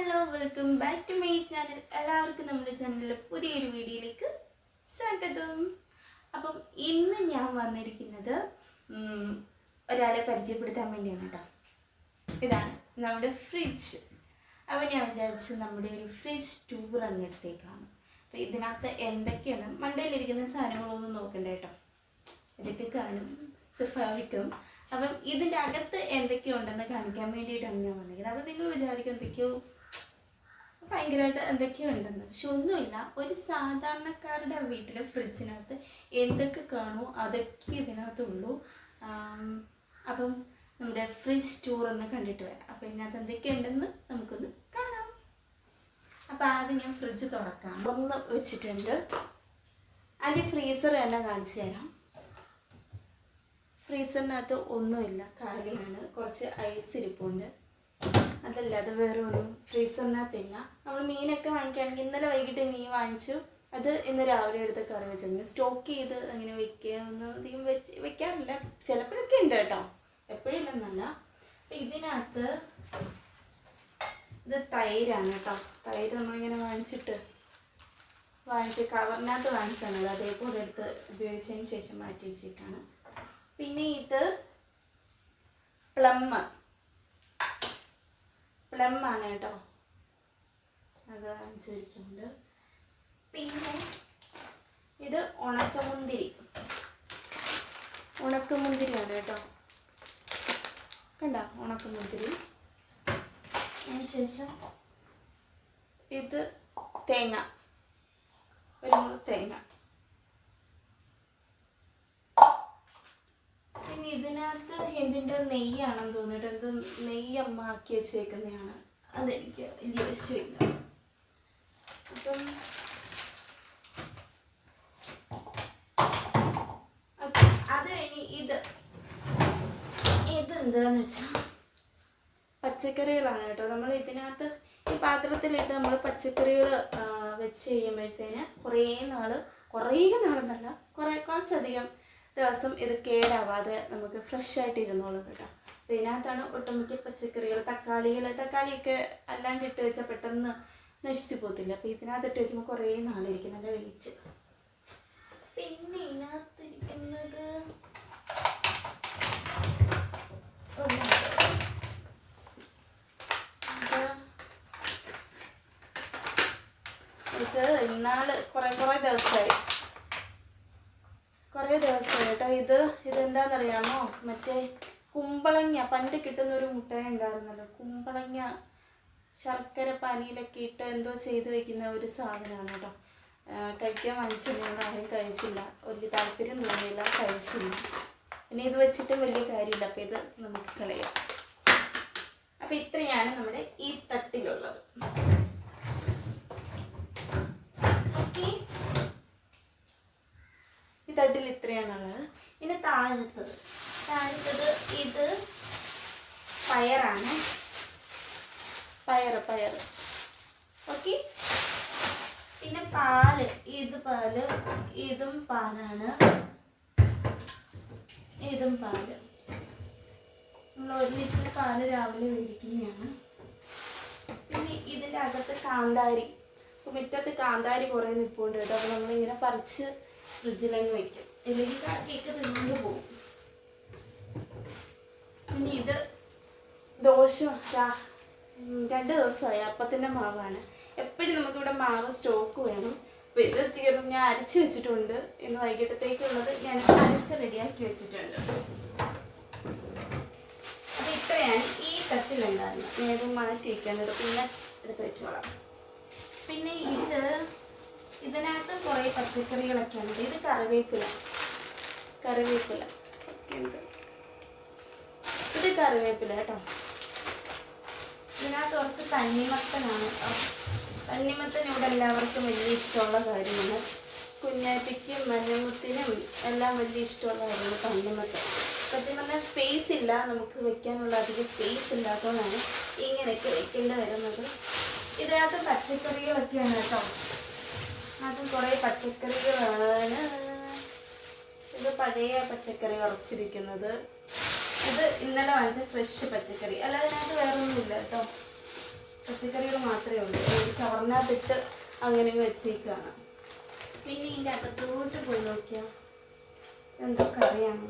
Hello welcome back to my channel എല്ലാവർക്കും നമ്മുടെ ചാനലിലെ പുതിയൊരു വീഡിയോയിലേക്ക് സ്വാഗതം. അപ്പം ഇന്ന് ഞാൻ വന്നിരിക്കുന്നത് ഒരാളെ പരിചയപ്പെടുത്താൻ വേണ്ടിയാണ് കേട്ടോ ഇതാണ് നമ്മുടെ ഫ്രിഡ്ജ് അപ്പം ഞാൻ വിചാരിച്ചു നമ്മുടെ ഒരു ഫ്രിഡ്ജ് ടൂർ അങ്ങെടുത്തേക്കാണ് അപ്പം ഇതിനകത്ത് എന്തൊക്കെയാണ്? മണ്ടയിലിരിക്കുന്ന സാധനങ്ങളൊന്നും നോക്കണ്ട കേട്ടോ ഇതൊക്കെ കാണും സ്വാഭാവികം. അപ്പം ഇതിന്റെ അകത്ത് എന്തൊക്കെയുണ്ടെന്ന് കാണിക്കാൻ വേണ്ടിയിട്ടാണ് ഞാൻ വന്നിരിക്കുന്നത്. അപ്പം നിങ്ങൾ വിചാരിക്കും എന്തൊക്കെയോ ഭയങ്കരമായിട്ട് എന്തൊക്കെയോ ഉണ്ടെന്ന് പക്ഷെ ഒന്നുമില്ല. ഒരു സാധാരണക്കാരുടെ വീട്ടിലെ ഫ്രിഡ്ജിനകത്ത് എന്തൊക്കെ കാണുമോ അതൊക്കെ ഇതിനകത്തുള്ളൂ. അപ്പം നമ്മുടെ ഫ്രിഡ്ജ് ടൂർ ഒന്ന് കണ്ടിട്ട് വരാം. അപ്പം ഇതിനകത്ത് എന്തൊക്കെയുണ്ടെന്ന് നമുക്കൊന്ന് കാണാം. അപ്പം ആദ്യം ഞാൻ ഫ്രിഡ്ജ് തുറക്കാം. ഒന്ന് വെച്ചിട്ടുണ്ട്. അതിന്റെ ഫ്രീസർ തന്നെ കാണിച്ചു തരാം. ഫ്രീസറിനകത്ത് ഒന്നുമില്ല. കാലിയാണ്. കുറച്ച് ഐസ് ഇരിപ്പുണ്ട്. അതല്ലാതെ വേറെ ഒന്നും ഫ്രീസറിനകത്തില്ല നമ്മൾ മീനൊക്കെ വാങ്ങിക്കുകയാണെങ്കിൽ ഇന്നലെ വൈകിട്ട് മീൻ വാങ്ങിച്ചു. അത് ഇന്ന് രാവിലെ എടുത്ത് കറി വെച്ചിരുന്നു സ്റ്റോക്ക് ചെയ്ത് അങ്ങനെ വെക്കുക ഒന്നും അധികം വെച്ച് വെക്കാറില്ല. ചിലപ്പോഴൊക്കെ ഉണ്ട് കേട്ടോ. എപ്പോഴില്ലെന്നല്ല ഇതിനകത്ത് ഇത് തൈരാണ് കേട്ടോ. തൈര് നമ്മളിങ്ങനെ വാങ്ങിച്ചിട്ട് വാങ്ങിച്ച് കവറിനകത്ത് വാങ്ങിച്ചാണ് അത് അതേപോലെ എടുത്ത് ഉപയോഗിച്ചതിന് ശേഷം മാറ്റി വെച്ചേക്കാണ്. പിന്നെ ഇത് പ്ലം പ്ലം ആണ് കേട്ടോ. അത് വാങ്ങിച്ചിരിക്കുന്നുണ്ട് പിന്നെ ഇത് ഉണക്കമുന്തിരി. ഉണക്കമുന്തിരിയാണ് കേട്ടോ. കണ്ട ഉണക്കമുന്തിരി? അതിന് ശേഷം ഇത് തേങ്ങ. ഒരു തേങ്ങ. പിന്നെ ഇതിനകത്ത് എന്തിന്റെ നെയ്യാണെന്ന് തോന്നിയിട്ട് എന്തോ നെയ്യ് അമ്മാക്കി വെച്ചേക്കുന്നതാണ്. അതെനിക്ക് വലിയ വശമില്ല അപ്പം അത് കഴിഞ്ഞ് ഇത് ഇത് എന്താന്ന് വെച്ചാൽ പച്ചക്കറികളാണ് കേട്ടോ. നമ്മൾ ഇതിനകത്ത് ഈ പാത്രത്തിലിട്ട് നമ്മൾ പച്ചക്കറികൾ വെച്ച് കഴിയുമ്പോഴത്തേന് കുറേ നാൾ കുറേ നാളെന്നല്ല കുറേ കുറച്ചധികം ദിവസം ഇത് കേടാവാതെ നമുക്ക് ഫ്രഷ് ആയിട്ട് ഇരുന്നോളും കേട്ടോ. അപ്പോൾ ഇതിനകത്താണ് ഒട്ടുമിക്ക പച്ചക്കറികൾ തക്കാളികൾ തക്കാളിയൊക്കെ അല്ലാണ്ട് ഇട്ട് വെച്ചാൽ പെട്ടെന്ന് നശിച്ചു പോകത്തില്ല. അപ്പോൾ ഇതിനകത്ത് ഇട്ട് വയ്ക്കുമ്പോൾ കുറേ നാളിരിക്കും നല്ല വെയിച്ച് പിന്നെ ഇതിനകത്തിരിക്കുന്നത് ഇത് ഇന്നാൾ കുറെ കുറെ ദിവസമായി കുറേ ദിവസമായി കേട്ടോ. ഇത് ഇതെന്താണെന്നറിയാമോ മറ്റേ കുമ്പളങ്ങ പണ്ട് കിട്ടുന്ന ഒരു മുട്ടായി ഉണ്ടായിരുന്നല്ലോ കുമ്പളങ്ങ ശർക്കര പനിയിലൊക്കെ ഇട്ട് എന്തോ ചെയ്ത് വെക്കുന്ന ഒരു സാധനമാണ് കേട്ടോ. കഴിക്കാൻ വാങ്ങിച്ചില്ല. ആരും കഴിച്ചില്ല. വലിയ താല്പര്യം തോന്നിയില്ല കഴിച്ചില്ല. ഇനി ഇത് വെച്ചിട്ട് വലിയ കാര്യമില്ല. അപ്പോൾ ഇത് നമുക്ക് കളയാം. അപ്പോൾ ഇത്രയാണ് നമ്മുടെ ഈ തട്ടിലുള്ളത് ഓക്കെ തട്ടിൽ ഇത്രയാണുള്ളത്. പിന്നെ താഴത്തത് താഴത്തത് ഇത് പയറാണ്. പയറ് പയറ്. ഓക്കെ? പിന്നെ പാൽ. ഇത് പാൽ. ഇതും പാലാണ്. ഇതും പാൽ. നമ്മൾ ഒരു ലിറ്റർ പാൽ രാവിലെ മേടിക്കുന്നതാണ് പിന്നെ ഇതിന്റെ അകത്ത് കാന്താരി. മുറ്റത്ത് കാന്താരി കുറേ നിൽപ്പുണ്ട് കേട്ടോ. അപ്പോൾ നമ്മളിങ്ങനെ പറിച്ച് ഫ്രിഡ്ജിലങ്ങ് വെക്കും. ഇല്ലെങ്കിൽ കേക്ക് തിന്നുകൊണ്ട് പോകും പിന്നെ ഇത് ദോശ രണ്ട് ദിവസമായി. അപ്പത്തിന്റെ മാവാണ്. എപ്പോഴും നമുക്കിവിടെ മാവ് സ്റ്റോക്ക് വേണം. അപ്പോൾ ഇത് തീർന്ന് ഞാൻ അരച്ച് വെച്ചിട്ടുണ്ട്. ഇന്ന് വൈകിട്ടത്തേക്കുള്ളത് ഞാൻ അരച്ച് റെഡിയാക്കി വെച്ചിട്ടുണ്ട്. അപ്പോൾ ഇത്രയാണ് ഈ തട്ടിലുണ്ടായിരുന്നത് ഞാൻ മാറ്റി വയ്ക്കാനുള്ളത് പിന്നെ എടുത്ത് വെച്ചോളാം. പിന്നെ ഇത് ഇതിനകത്ത് കുറേ പച്ചക്കറികളൊക്കെ ഉണ്ട് ഇത് കറിവേപ്പില. കറിവേപ്പില. ഒക്കെ ഉണ്ട്. ഇത് കറിവേപ്പില കേട്ടോ. ഇതിനകത്ത് കുറച്ച് തണ്ണിമത്തനാണ് കേട്ടോ. തണ്ണിമത്തൻ എല്ലാവർക്കും വലിയ ഇഷ്ടമുള്ള കാര്യമാണ്. കുഞ്ഞാറ്റയ്ക്കും മഞ്ഞമുത്തിനും എല്ലാം വലിയ ഇഷ്ടമുള്ള കാര്യമാണ് തണ്ണിമത്തൻ. സത്യം പറഞ്ഞാൽ സ്പേസ് ഇല്ല. നമുക്ക് വെക്കാനുള്ള അധികം സ്പേസ് ഇല്ലാത്തതുകൊണ്ടാണ് ഇങ്ങനെയൊക്കെ വെക്കേണ്ടി വരുന്നത്. ഇതിനകത്ത് പച്ചക്കറികളൊക്കെയാണ് കേട്ടോ. അതും കുറേ പച്ചക്കറികളാണ് ഇത് പഴയ പച്ചക്കറി ഉറച്ചിരിക്കുന്നത് ഇത് ഇന്നലെ വാങ്ങിച്ച ഫ്രഷ് പച്ചക്കറി. അല്ലാതെ അതിനകത്ത് വേറൊന്നുമില്ല കേട്ടോ. പച്ചക്കറികൾ മാത്രമേ ഉള്ളൂ. ഒരു കവറിനകത്തിട്ട് അങ്ങനെ വെച്ചേക്കാണ് പിന്നെ ഇതിന്റെ അകത്തോട്ട് പോയി നോക്കിയാൽ എന്തോ കറിയാണ്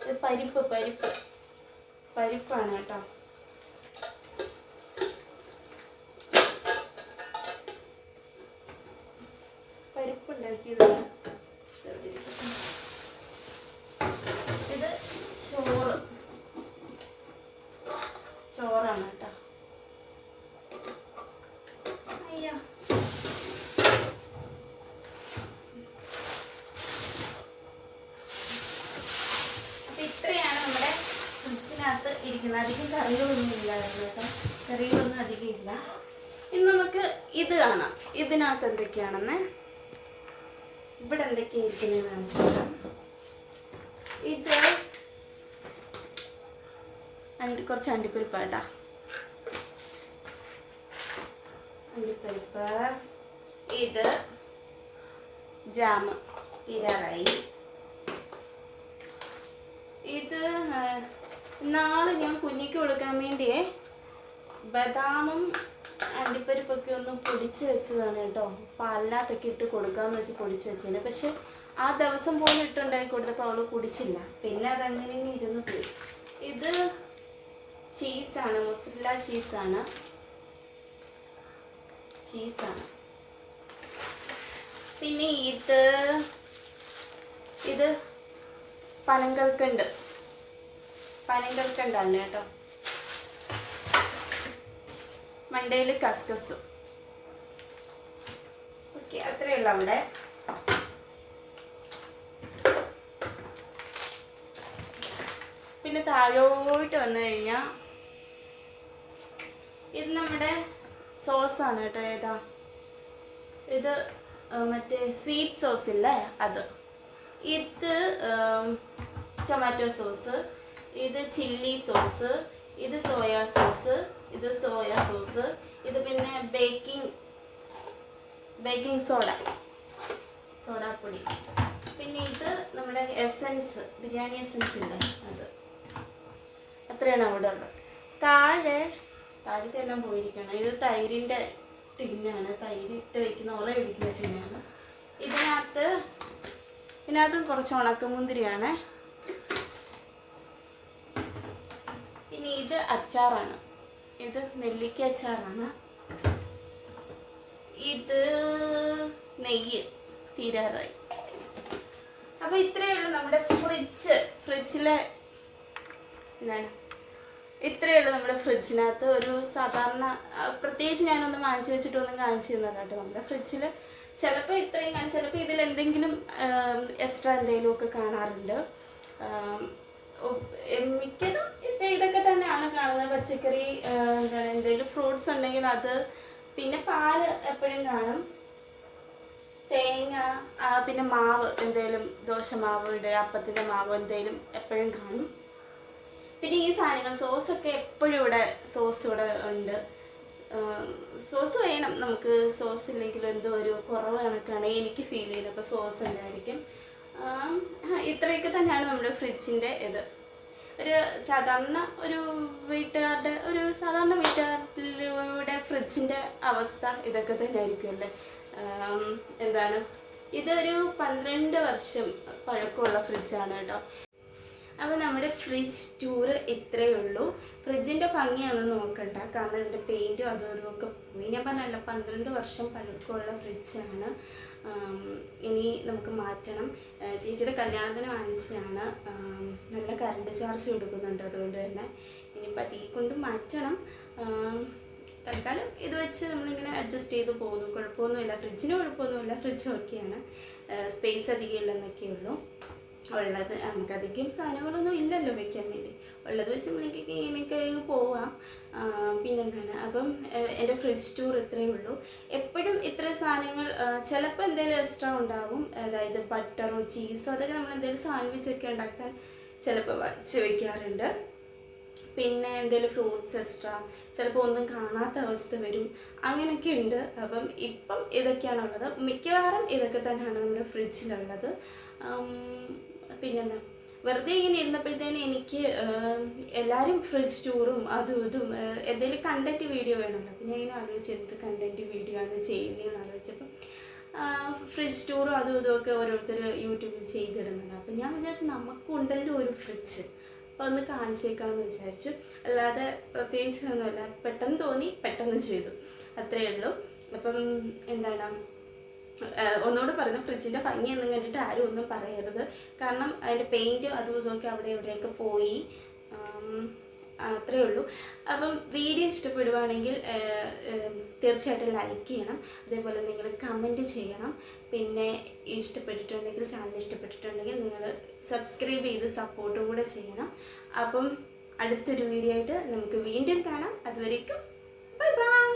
ഇത് പരിപ്പ് പരിപ്പ്. പരിപ്പാണ് കേട്ടോ പരിപ്പ് ഉണ്ടാക്കിയതാണ് ഇത് ചോറ് ചോറാണ് കേട്ടോ അയ്യോ അപ്പൊ ഇത്രയാണ് നമ്മുടെ ഇരിക്കുന്നത് അധികം കറികളൊന്നും ഇല്ലായിരുന്നു കേട്ടോ. കറികളൊന്നും അധികം ഇല്ല. ഇനി നമുക്ക് ഇത് കാണാം. ഇതിനകത്ത് എന്തൊക്കെയാണെന്ന്? ഇവിടെ എന്തൊക്കെയാണ് ഇരിക്കുന്നത് കാണിച്ചിട്ട് ഇത് അണ്ടി കുറച്ച് അണ്ടിപ്പരിപ്പാട്ടാ. അണ്ടിപ്പരിപ്പ് ഇത് ജാമ് തീരാറായി. ഇത് നാളെ ഞാൻ കുഞ്ഞിക്ക് കൊടുക്കാൻ വേണ്ടിയേ ബദാമും അണ്ടിപ്പരിപ്പൊക്കെ ഒന്ന് പൊടിച്ച് വെച്ചതാണ് കേട്ടോ. പാലിനകത്തൊക്കെ ഇട്ട് കൊടുക്കാമെന്ന് വെച്ച് പൊടിച്ച് വെച്ചിട്ടുണ്ട്. പക്ഷെ ആ ദിവസം പോലും ഇട്ടുണ്ടാക്കി കൊടുത്തപ്പോൾ അവൾ കുടിച്ചില്ല. പിന്നെ അതങ്ങനെ ഇരുന്ന് പോയി. ഇത് ചീസാണ് മുസല്ല ചീസാണ്. ചീസാണ്. പിന്നെ ഇത് ഇത് പനങ്കൽക്കണ്ട്. പനങ്കൽക്കണ്ടാണ് കേട്ടോ. മണ്ടയിൽ കസ്കസും. ഓക്കെ അത്രയേ ഉള്ളൂ അവിടെ. പിന്നെ താഴോട്ട് വന്നു കഴിഞ്ഞാൽ ഇത് നമ്മുടെ സോസാണ് കേട്ടോ ഏതാ? ഇത് മറ്റേ സ്വീറ്റ് സോസ് ഇല്ലേ അത്. ഇത് ടൊമാറ്റോ സോസ്. ഇത് ചില്ലി സോസ് ഇത് സോയാ സോസ് ഇത് സോയാ സോസ് ഇത് പിന്നെ ബേക്കിംഗ് ബേക്കിംഗ് സോഡ സോഡാപ്പൊടി പിന്നെ ഇത് നമ്മുടെ എസൻസ് ബിരിയാണി എസൻസ് ഉണ്ട് അത്. അത്രയാണ് അവിടെ ഉള്ളത്. താഴെ താഴത്തെല്ലാം പോയിരിക്കണം ഇത് തൈരിന്റെ ടിന്നാണ്. തൈര് ഇട്ട് വയ്ക്കുന്ന ഉറ പിടിക്കുന്ന ടിന്നാണ്. ഇതിനകത്ത് ഇതിനകത്തും കുറച്ച് ഉണക്കമുന്തിരിയാണ് ഇനി ഇത് അച്ചാറാണ്. ഇത് നെല്ലിക്ക അച്ചാറാണ്. ഇത് നെയ്യ് തീരാറായി. അപ്പോൾ ഇത്രയേ ഉള്ളൂ നമ്മുടെ ഫ്രിഡ്ജ് ഫ്രിഡ്ജിലെ എന്താണ്? ഇത്രയേ ഉള്ളൂ നമ്മുടെ ഫ്രിഡ്ജിനകത്ത് ഒരു സാധാരണ പ്രത്യേകിച്ച് ഞാനൊന്നും വാങ്ങിച്ചു വെച്ചിട്ടൊന്നും കാണിച്ചു തന്നില്ല കേട്ടോ നമ്മുടെ ഫ്രിഡ്ജിൽ ചിലപ്പോൾ ഇത്രയും കാണും ചിലപ്പോൾ ഇതിൽ എന്തെങ്കിലും എക്സ്ട്രാ എന്തെങ്കിലുമൊക്കെ കാണാറുണ്ട്. മിക്കതും ഇത് ഇതൊക്കെ തന്നെയാണ് കാണുന്നത്. പച്ചക്കറി എന്താണ് എന്തെങ്കിലും ഫ്രൂട്ട്സ് ഉണ്ടെങ്കിൽ അത് പിന്നെ പാൽ എപ്പോഴും കാണും. തേങ്ങ പിന്നെ മാവ് എന്തെങ്കിലും ദോശമാവ് ഇടുക അപ്പത്തിന്റെ മാവ് എന്തെങ്കിലും എപ്പോഴും കാണും. പിന്നെ ഈ സാധനങ്ങൾ സോസൊക്കെ എപ്പോഴും ഇവിടെ സോസ് ഇവിടെ ഉണ്ട്. സോസ് വേണം. നമുക്ക് സോസ് ഇല്ലെങ്കിൽ എന്തോ ഒരു കുറവ് കണക്കാണ്. എനിക്ക് ഫീൽ ചെയ്യുന്നത്. അപ്പോൾ സോസ് ഉണ്ടായിരിക്കും ഇത്രയൊക്കെ തന്നെയാണ് നമ്മുടെ ഫ്രിഡ്ജിന്റെ ഇത്. ഒരു സാധാരണ ഒരു വീട്ടുകാരുടെ ഒരു സാധാരണ വീട്ടുകാരുടെ ഫ്രിഡ്ജിന്റെ അവസ്ഥ ഇതൊക്കെ തന്നെ എന്താണ്? ഇതൊരു പന്ത്രണ്ട് വർഷം പഴക്കമുള്ള ഫ്രിഡ്ജാണ് കേട്ടോ. അപ്പോൾ നമ്മുടെ ഫ്രിഡ്ജ് ടൂറ് ഇത്രയേ ഉള്ളൂ. ഫ്രിഡ്ജിന്റെ ഭംഗിയൊന്നും നോക്കണ്ട. കാരണം ഇതിന്റെ പെയിന്റും അതും ഇതും പോയി. ഞാൻ പറഞ്ഞല്ല പന്ത്രണ്ട് വർഷം പഴക്കമുള്ള ഫ്രിഡ്ജാണ്. ഇനി നമുക്ക് മാറ്റണം. ചേച്ചിയുടെ കല്യാണത്തിന് വാങ്ങിച്ചതാണ്. നല്ല കറണ്ട് ചാർജ് കൊടുക്കുന്നുണ്ട് അതുകൊണ്ട് തന്നെ. ഇനിയിപ്പോൾ തീ കൊണ്ട് മാറ്റണം. തൽക്കാലം ഇത് വെച്ച് നമ്മളിങ്ങനെ അഡ്ജസ്റ്റ് ചെയ്ത് പോകുന്നു. കുഴപ്പമൊന്നുമില്ല. ഫ്രിഡ്ജിന് കുഴപ്പമൊന്നുമില്ല. ഫ്രിഡ്ജ് ഓക്കെയാണ് സ്പേസ് അധികം ഇല്ലെന്നൊക്കെ ഉള്ളൂ ഉള്ളത് നമുക്ക് അധികം സാധനങ്ങളൊന്നും ഇല്ലല്ലോ വെക്കാൻ വേണ്ടി. ഉള്ളത് വെച്ച് നമ്മൾക്ക് ഇങ്ങനെയൊക്കെ പോവാം. പിന്നെന്താണ്? അപ്പം എന്റെ ഫ്രിഡ്ജ് ടൂർ ഇത്രയേ ഉള്ളൂ. എപ്പോഴും ഇത്ര സാധനങ്ങൾ ചിലപ്പോൾ എന്തെങ്കിലും എക്സ്ട്രാ ഉണ്ടാവും. അതായത് ബട്ടറോ ചീസോ അതൊക്കെ നമ്മൾ എന്തെങ്കിലും സാൻഡ്വിച്ച് ഒക്കെ ഉണ്ടാക്കാൻ ചിലപ്പോൾ വച്ച് വയ്ക്കാറുണ്ട് പിന്നെ എന്തെങ്കിലും ഫ്രൂട്ട്സ് എക്സ്ട്രാ ചിലപ്പോൾ ഒന്നും കാണാത്ത അവസ്ഥ വരും. അങ്ങനെയൊക്കെ ഉണ്ട്. അപ്പം ഇപ്പം ഇതൊക്കെയാണുള്ളത്. മിക്കവാറും ഇതൊക്കെ തന്നെയാണ് നമ്മുടെ ഫ്രിഡ്ജിലുള്ളത് പിന്നെന്താ? വെറുതെ ഇങ്ങനെ ഇരുന്നപ്പോഴത്തേനും എനിക്ക് എല്ലാവരും ഫ്രിഡ്ജ് ടൂറും അതും ഇതും എന്തെങ്കിലും കണ്ടന്റ് വീഡിയോ വേണമല്ലോ. പിന്നെ ഇങ്ങനെ ആലോചിച്ച് എന്ത് കണ്ടന്റ് വീഡിയോ ആണ് ചെയ്യുന്നതെന്ന് ആലോചിച്ചപ്പം ഫ്രിഡ്ജ് ടൂറും അതും ഇതും ഒക്കെ ഓരോരുത്തർ യൂട്യൂബിൽ ചെയ്തിടുന്നുണ്ട്. അപ്പം ഞാൻ വിചാരിച്ചു നമുക്കുണ്ടല്ലോ ഒരു ഫ്രിഡ്ജ് അപ്പോൾ ഒന്ന് കാണിച്ചേക്കാമെന്ന് വിചാരിച്ചു. അല്ലാതെ പ്രത്യേകിച്ച് ഒന്നുമില്ല. പെട്ടെന്ന് തോന്നി പെട്ടെന്ന് ചെയ്തു. അത്രയേ ഉള്ളൂ. അപ്പം എന്താണ്? ഒന്നുകൂടെ പറയുന്നത് ഫ്രിഡ്ജിന്റെ ഭംഗിയൊന്നും കണ്ടിട്ട് ആരും ഒന്നും പറയരുത്. കാരണം അതിന്റെ പെയിന്റും അതും ഇതുമൊക്കെ അവിടെ ഇവിടെയൊക്കെ പോയി. അത്രയേ ഉള്ളൂ. അപ്പം വീഡിയോ ഇഷ്ടപ്പെടുവാണെങ്കിൽ തീർച്ചയായിട്ടും ലൈക്ക് ചെയ്യണം. അതേപോലെ നിങ്ങൾ കമന്റ് ചെയ്യണം. പിന്നെ ഇഷ്ടപ്പെട്ടിട്ടുണ്ടെങ്കിൽ ചാനൽ ഇഷ്ടപ്പെട്ടിട്ടുണ്ടെങ്കിൽ നിങ്ങൾ സബ്സ്ക്രൈബ് ചെയ്ത് സപ്പോർട്ടും കൂടെ ചെയ്യണം. അപ്പം അടുത്തൊരു വീഡിയോ ആയിട്ട് നമുക്ക് വീണ്ടും കാണാം. അതുവരേക്കും ബൈ ബൈ